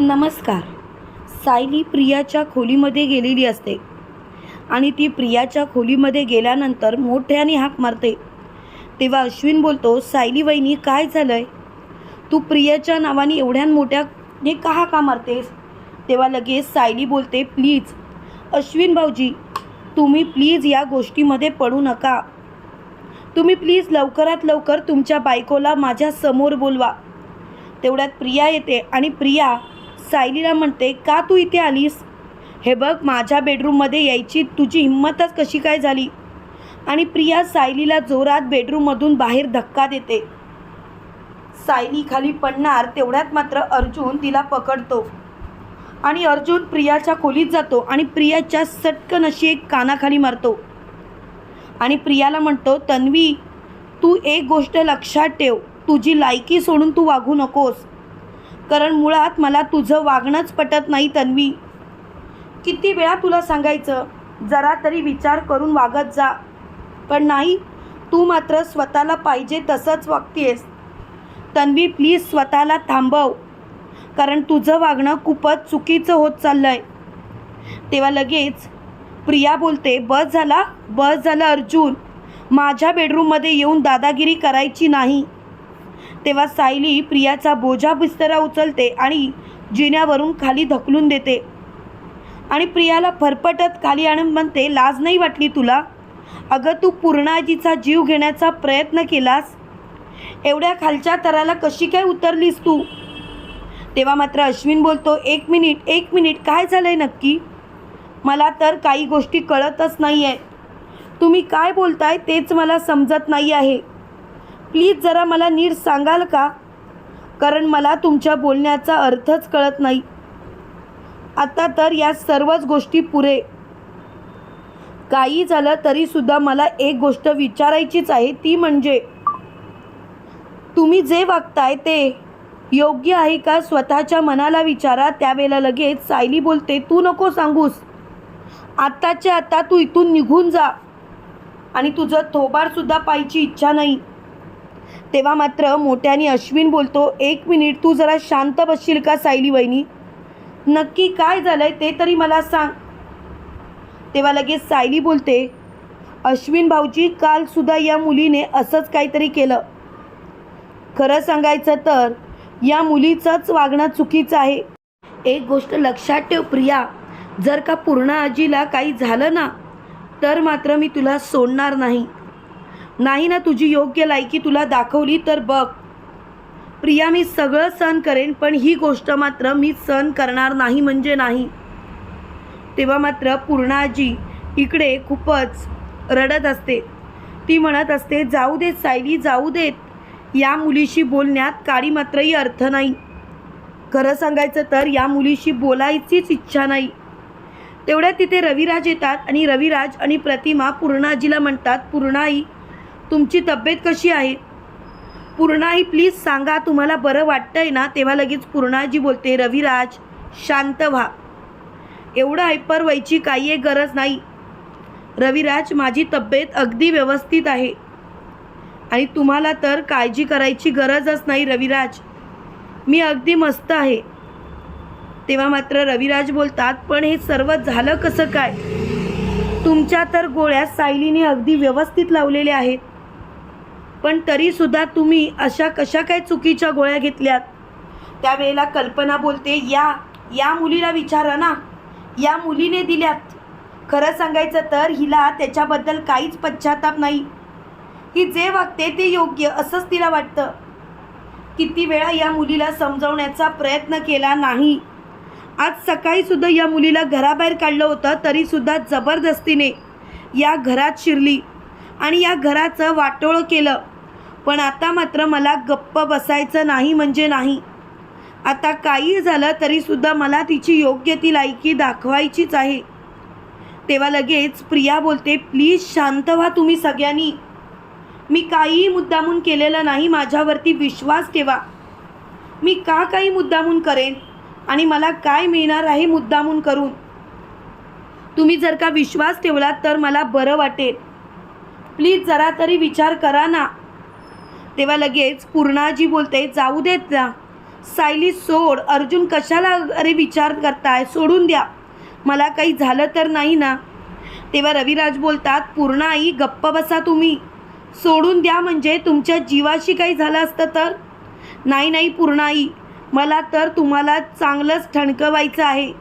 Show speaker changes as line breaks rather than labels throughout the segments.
नमस्कार. सायली प्रियाच्या खोलीमध्ये गेलेली असते. आणि ती प्रियाच्या खोलीमध्ये गेल्यानंतर मोठ्याने हाक मारते. तेव्हा अश्विन बोलतो सायली वहिनी काय झालं आहे तू प्रियाच्या नावाने एवढ्या मोठ्याने का हाका मारतेस? तेव्हा लगेच सायली बोलते प्लीज. अश्विन भाऊजी तुम्ही प्लीज या गोष्टीमध्ये पडू नका. तुम्ही प्लीज लवकरात लवकर तुमच्या बायकोला माझ्यासमोर बोलवा. तेवढ्यात प्रिया येते आणि प्रिया सायलीला म्हणते का तू इथे आलीस? हे बघ माझ्या बेडरूममध्ये यायची तुझी हिंमतच कशी काय झाली? आणि प्रिया सायलीला जोरात बेडरूममधून बाहेर धक्का देते. सायली खाली पडणार तेवढ्यात मात्र अर्जुन तिला पकडतो. आणि अर्जुन प्रियाच्या खोलीत जातो आणि प्रियाच्या सटकन अशी एक कानाखाली मारतो. आणि प्रियाला म्हणतो तन्वी तू एक गोष्ट लक्षात ठेव. तुझी लायकी सोडून तू वागू नकोस. कारण मुळात मला तुझं वागणंच पटत नाही तन्वी. किती वेळा तुला सांगायचं जरा तरी विचार करून वागत जा. पण नाही तू मात्र स्वतःला पाहिजे तसंच वागतेस. तन्वी प्लीज स्वतःला थांबव. कारण तुझं वागणं खूपच चुकीचं होत चाललं आहे तेव्हा लगेच प्रिया बोलते बस झाला बस झालं अर्जुन. माझ्या बेडरूममध्ये येऊन दादागिरी करायची नाही. तेव्हा सायली प्रियाचा बोजा बिस्तरा उचलते आणि जिन्यावरून खाली धकलून देते. आणि प्रियाला फरफटत खाली आणून म्हणते लाज नाही वाटली तुला? अगं तू पूर्णाजीचा जीव घेण्याचा प्रयत्न केलास? एवढ्या खालच्या तराला कशी काय उतरलीस तू? तेव्हा मात्र अश्विन बोलतो एक मिनिट एक मिनिट काय झालं आहे नक्की? मला तर काही गोष्टी कळतच नाही आहे तुम्ही काय बोलताय तेच मला समजत नाही आहे. प्लीज जरा मला नीट सांगाल का? कारण मला तुमच्या बोलण्याचा अर्थच कळत नाही. आता तर या सर्वच गोष्टी पुरे. काही झालं तरीसुद्धा मला एक गोष्ट विचारायचीच आहे ती म्हणजे तुम्ही जे वागताय ते योग्य आहे का? स्वतःच्या मनाला विचारा त्यावेळेला लगेच सायली बोलते तू नको सांगूस. आत्ताच्या आता तू इथून निघून जा. आणि तुझं थोबाडसुद्धा पाहायची इच्छा नाही. तेव्हा मात्र मोठ्याने अश्विन बोलतो एक मिनिट तू जरा शांत बसशील का सायली वहिनी? नक्की काय झालंय ते तरी मला सांग. तेव्हा लगेच सायली बोलते अश्विन भाऊजी कालसुद्धा या मुलीने असंच काहीतरी केलं. खरं सांगायचं तर या मुलीचंच वागणं चुकीचं आहे. एक गोष्ट लक्षात ठेव प्रिया जर का पूर्ण आजीला काही झालं ना तर मात्र मी तुला सोडणार नाही. नाही ना तुझी योग्य लायकी तुला दाखवली तर बघ. प्रिया मी सगळं सहन करेन पण ही गोष्ट मात्र मी सहन करणार नाही म्हणजे नाही. तेव्हा मात्र पूर्णाजी इकडे खूपच रडत असते. ती म्हणत असते जाऊ देत सायली जाऊ देत. या मुलीशी बोलण्यात काळी मात्रही अर्थ नाही. खरं सांगायचं तर या मुलीशी बोलायचीच इच्छा नाही. तेवढ्यात तिथे रविराज येतात आणि रविराज आणि प्रतिमा पूर्णाजीला म्हणतात पूर्णाई तुमची तब्येत कशी आहे? पूर्णाही प्लीज सांगा तुम्हाला बरं वाटतंय ना? तेव्हा लगेच पूर्णाजी बोलते रविराज शांत व्हा. एवढं हायपर व्हायची काही एक गरज नाही. रविराज माझी तब्येत अगदी व्यवस्थित आहे. आणि तुम्हाला तर काळजी करायची गरजच नाही रविराज. मी अगदी मस्त आहे. तेव्हा मात्र रविराज बोलतात पण हे सर्व झालं कसं काय? तुमच्या तर गोळ्या सायलीने अगदी व्यवस्थित लावलेल्या आहेत. पण तरीसुद्धा तुम्ही अशा कशा काय चुकीच्या गोळ्या घेतल्यात? त्यावेळेला कल्पना बोलते या या मुलीला विचारा ना. या मुलीने दिल्यात. खरं सांगायचं तर हिला त्याच्याबद्दल काहीच पश्चाताप नाही. ही जे वागते ते योग्य असंच तिला वाटतं. किती वेळा या मुलीला समजवण्याचा प्रयत्न केला नाही. आज सकाळीसुद्धा या मुलीला घराबाहेर काढलं होतं तरीसुद्धा जबरदस्तीने या घरात शिरली आणि या घराचं वाटोळं केलं. पण आता मात्र मला गप्प बसायचं नाही म्हणजे नाही. आता काही झालं तरीसुद्धा मला तिची योग्य ती लायकी दाखवायचीच आहे. तेव्हा लगेच प्रिया बोलते प्लीज शांत व्हा तुम्ही सगळ्यांनी. मी काहीही मुद्दामून केलेलं नाही माझ्यावरती विश्वास ठेवा. मी का काही मुद्दामून करेन? आणि मला काय मिळणार आहे मुद्दामून करून? तुम्ही जर का विश्वास ठेवलात तर मला बरं वाटेल. प्लीज जरा तरी विचार करा ना. तेव्हा लगेच पूर्णाजी बोलते जाऊ देत ना सायली सोड. अर्जुन कशाला अरे विचार करताय? सोडून द्या. मला काही झालं तर नाही ना? तेव्हा रविराज बोलतात पूर्ण आई गप्प बसा तुम्ही. सोडून द्या म्हणजे तुमच्या जीवाशी काही झालं असतं तर? नाही नाही पूर्ण आई. मला तर तुम्हाला चांगलंच ठणकवायचं आहे.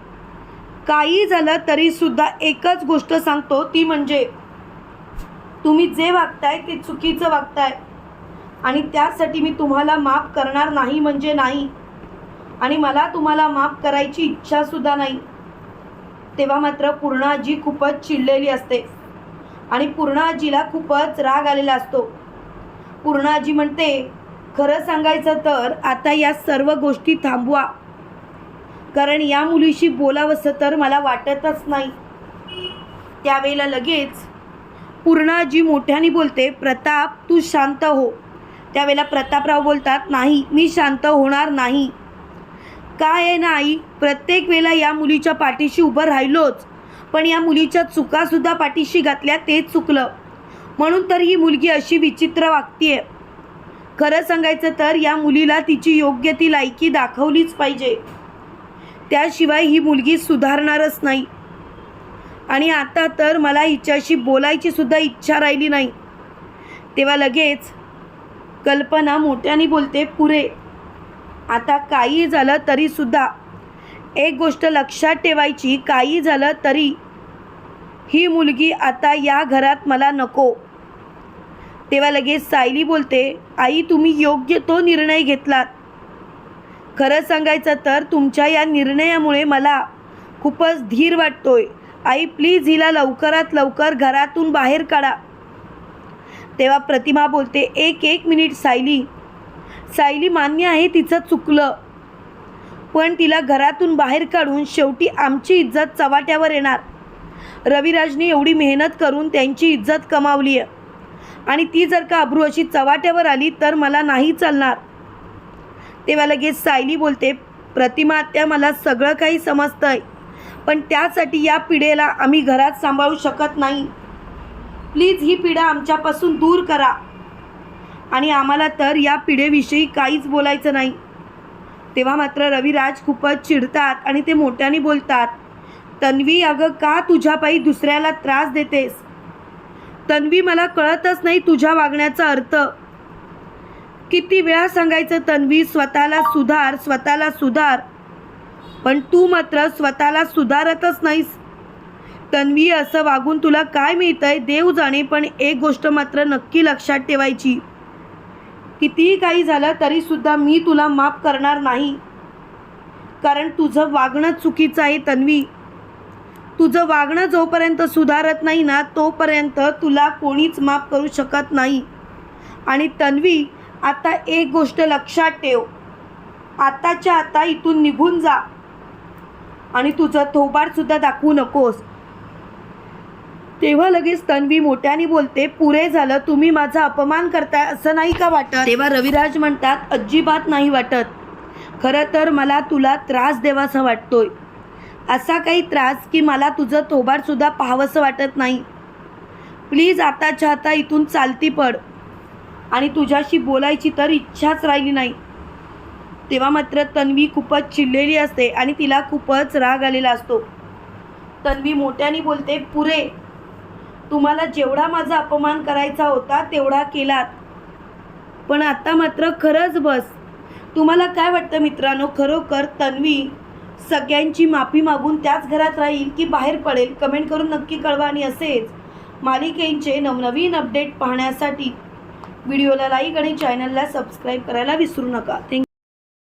काही झालं तरीसुद्धा एकच गोष्ट सांगतो ती म्हणजे तुम्ही जे वागताय ते चुकीचं वागताय. आणि त्यासाठी मी तुम्हाला माफ करणार नाही म्हणजे नाही. आणि मला तुम्हाला माफ करायची इच्छासुद्धा नाही. तेव्हा मात्र पूर्णाजी खूपच चिडलेली असते. आणि पूर्णाजीला खूपच राग आलेला असतो. पूर्णाजी म्हणते खरं सांगायचं तर आता या सर्व गोष्टी थांबवा. कारण या मुलीशी बोलावंसं तर मला वाटतच नाही. त्यावेळेला लगेच पूर्णाजी मोठ्याने बोलते प्रताप तू शांत हो. त्यावेळेला प्रतापराव बोलतात नाही मी शांत होणार नाही. काय आहे ना आई? प्रत्येक वेळेला या मुलीच्या पाठीशी उभं राहिलोच. पण या मुलीच्या चुकासुद्धा पाठीशी घातल्या तेच चुकलं. म्हणून तर ही मुलगी अशी विचित्र वागतीये. खरं सांगायचं तर या मुलीला तिची योग्य ती लायकी दाखवलीच पाहिजे. त्याशिवाय ही मुलगी सुधारणारच नाही. आणि आता तर मला हिच्याशी बोलायची सुद्धा इच्छा राहिली नाही. तेव्हा लगेच कल्पना मोठ्याने बोलते पुरे आता काही झालं तरीसुद्धा एक गोष्ट लक्षात ठेवायची काही झालं तरी ही मुलगी आता या घरात मला नको. तेव्हा लगेच सायली बोलते आई तुम्ही योग्य तो निर्णय घेतलात. खरं सांगायचं तर तुमच्या या निर्णयामुळे मला खूपच धीर वाटतोय. आई प्लीज हिला लवकरात लवकर घरातून बाहेर काढा. तेव्हा प्रतिमा बोलते एक एक मिनिट सायली. सायली मान्य आहे तिचं चुकलं. पण तिला घरातून बाहेर काढून शेवटी आमची इज्जत चवाट्यावर येणार. रविराजने एवढी मेहनत करून त्यांची इज्जत कमावली आहे. आणि ती जर का अब्रू अशी चवाट्यावर आली तर मला नाही चालणार. तेव्हा लगेच सायली बोलते प्रतिमा त्या मला सगळं काही समजतंय. पण त्यासाठी या पिढेला आम्ही घरात सांभाळू शकत नाही. प्लीज ही पिढा आमच्यापासून दूर करा. आणि आम्हाला तर या पिढेविषयी काहीच बोलायचं नाही. तेव्हा मात्र रविराज खूपच चिडतात आणि ते मोठ्याने बोलतात तन्वी अगं का तुझ्यापायी दुसऱ्याला त्रास देतेस? तन्वी मला कळतच नाही तुझ्या वागण्याचा अर्थ. किती वेळा सांगायचं तन्वी स्वतःला सुधार स्वतःला सुधार. पण तू मात्र स्वतःला सुधारतच नाहीस. तन्वी असं वागून तुला काय मिळतंय? देव जाणे पण एक गोष्ट मात्र नक्की लक्षात ठेवायची. कितीही काही झालं तरीसुद्धा मी तुला माफ करणार नाही. कारण तुझं वागणं चुकीचं आहे तन्वी. तुझं वागणं जोपर्यंत सुधारत नाही ना तोपर्यंत तुला कोणीच माफ करू शकत नाही. आणि तन्वी आता एक गोष्ट लक्षात ठेव. आताच्या आता इथून निघून जा. आणि तुझं थोबाडसुद्धा दाखवू नकोस. तेव्हा लगेच तन्वी मोठ्याने बोलते पुरे झालं तुम्ही माझा अपमान करताय असं नाही का वाटत? तेव्हा रविराज म्हणतात अजिबात नाही वाटत. खरं तर मला तुला त्रास देवासा वाटतोय. असा काही त्रास की मला तुझं थोबाडसुद्धा पाहावंसं वाटत नाही. प्लीज आताच्या आता इथून चालती पड. आणि तुझ्याशी बोलायची तर इच्छाच राहिली नाही. तेव्हा मात्र तन्वी खूपच चिडलेली असते आणि तिला खूपच राग आलेला असतो. तन्वी मोठ्याने बोलते पुरे तुम्हाला जेवढा माझा अपमान करायचा होता तेवढा केलात. पण आता मात्र खरंच बस. तुम्हाला काय वाटतं मित्रांनो? खरोखर तन्वी सगळ्यांची माफी मागून त्याच घरात राहील की बाहेर पडेल? कमेंट करून नक्की कळवा आणि असेच मालिकेंचे नवनवीन अपडेट पाहण्यासाठी व्हिडिओला लाईक आणि चॅनलला सबस्क्राईब करायला विसरू नका. थँक्यू